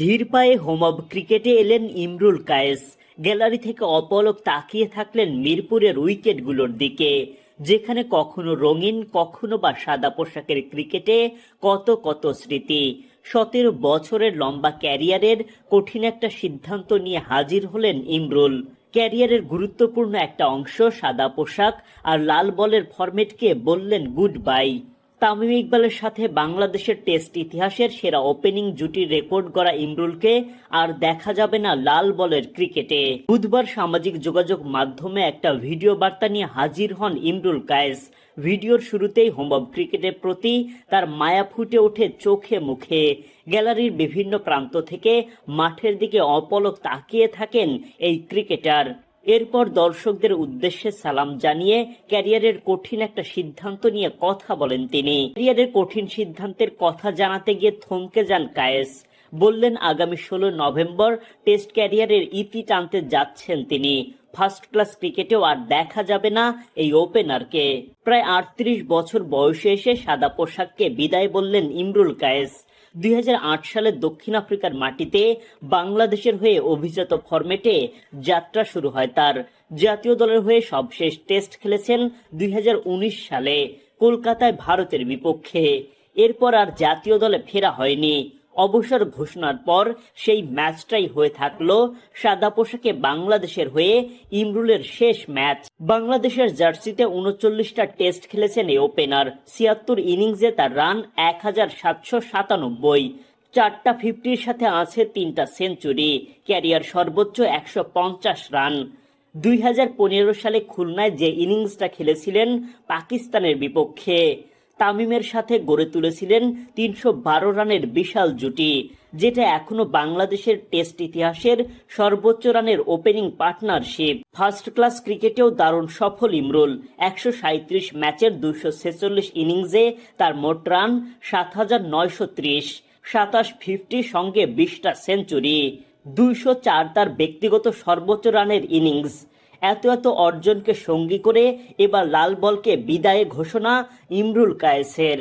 ধীর পায়ে home of ক্রিকেটে এলেন ইমরুল কায়েস। গ্যালারি থেকে অপলক তাকিয়ে থাকলেন মিরপুরের উইকেটগুলোর দিকে, যেখানে কখনো রঙিন, কখনো বা সাদা পোশাকের ক্রিকেটে কত কত স্মৃতি। সতেরো বছরের লম্বা ক্যারিয়ারের কঠিন একটা সিদ্ধান্ত নিয়ে হাজির হলেন ইমরুল। ক্যারিয়ারের গুরুত্বপূর্ণ একটা অংশ সাদা পোশাক আর লাল বলের ফরম্যাটকে বললেন গুড বাই। তামিম ইকবালের সাথে বাংলাদেশের টেস্ট ইতিহাসের সেরা ওপেনিং জুটির রেকর্ড গড়া ইমরুলকে আর দেখা যাবে না লাল বলের ক্রিকেটে। বুধবার সামাজিক যোগাযোগ মাধ্যমে একটা ভিডিও বার্তা নিয়ে হাজির হন ইমরুল কায়েস। ভিডিওর শুরুতেই হোম অব ক্রিকেটের প্রতি তার মায়া ফুটে ওঠে চোখে মুখে। গ্যালারির বিভিন্ন প্রান্ত থেকে মাঠের দিকে অপলক তাকিয়ে থাকেন এই ক্রিকেটার। এরপর দর্শকদের উদ্দেশ্যে সালাম জানিয়ে ক্যারিয়ারের কঠিন একটা সিদ্ধান্ত নিয়ে কথা বলেন তিনি। ক্যারিয়ারের কঠিন সিদ্ধান্তের কথা জানাতে গিয়ে থমকে যান কায়েস। বললেন, আগামী ষোলো নভেম্বর টেস্ট ক্যারিয়ারের ইতি টানতে যাচ্ছেন তিনি। ফার্স্ট ক্লাস ক্রিকেটেও আর দেখা যাবে না এই ওপেনারকে। প্রায় আটত্রিশ বছর বয়সে এসে সাদা পোশাককে বিদায় বললেন ইমরুল কায়েস। দুই হাজার আট সালে দক্ষিণ আফ্রিকার মাটিতে বাংলাদেশের হয়ে অভিজাত ফরম্যাটে যাত্রা শুরু হয়। তার জাতীয় দলের হয়ে সবশেষ টেস্ট খেলেছেন দুই হাজার উনিশ সালে। কলকাতায় ভারতের বিপক্ষে। এরপর আর জাতীয় দলে ফেরা হয়নি। অবসর ঘোষণার পর সেই ম্যাচটাই হয়ে থাকল সাদা পোশাকে বাংলাদেশের হয়ে ইমরুলের শেষ ম্যাচ। বাংলাদেশের জার্সিতে উনচল্লিশটা টেস্ট খেলেছেন এই ওপেনার। ছিয়াত্তর ইনিংসে তার রান এক হাজার সাতশো সাতানব্বই। চারটা ফিফটির সাথে আছে তিনটা সেঞ্চুরি। ক্যারিয়ার সর্বোচ্চ একশো পঞ্চাশ রান। দুই হাজার পনেরো সালে খুলনায় যে ইনিংসটা খেলেছিলেন পাকিস্তানের বিপক্ষে। তামিমের সাথে গড়ে তুলেছিলেন তিনশো বারো রানের বিশাল জুটি, যেটা এখনও বাংলাদেশের টেস্ট ইতিহাসের সর্বোচ্চ রানের ওপেনিং পার্টনারশিপ। ফার্স্ট ক্লাস ক্রিকেটেও দারুণ সফল ইমরুল, একশো সাঁত্রিশ ম্যাচের দুশো ছেচল্লিশ ইনিংসে তার মোট রান সাত হাজার নয়শো ত্রিশ। সাতাশ ফিফটি সঙ্গে বিশটা সেঞ্চুরি, দুইশো চার তার ব্যক্তিগত সর্বোচ্চ রানের ইনিংস এত এত অর্জনকে সঙ্গী করে এবার লাল বলকে বিদায়ে ঘোষণা ইমরুল কায়েসের।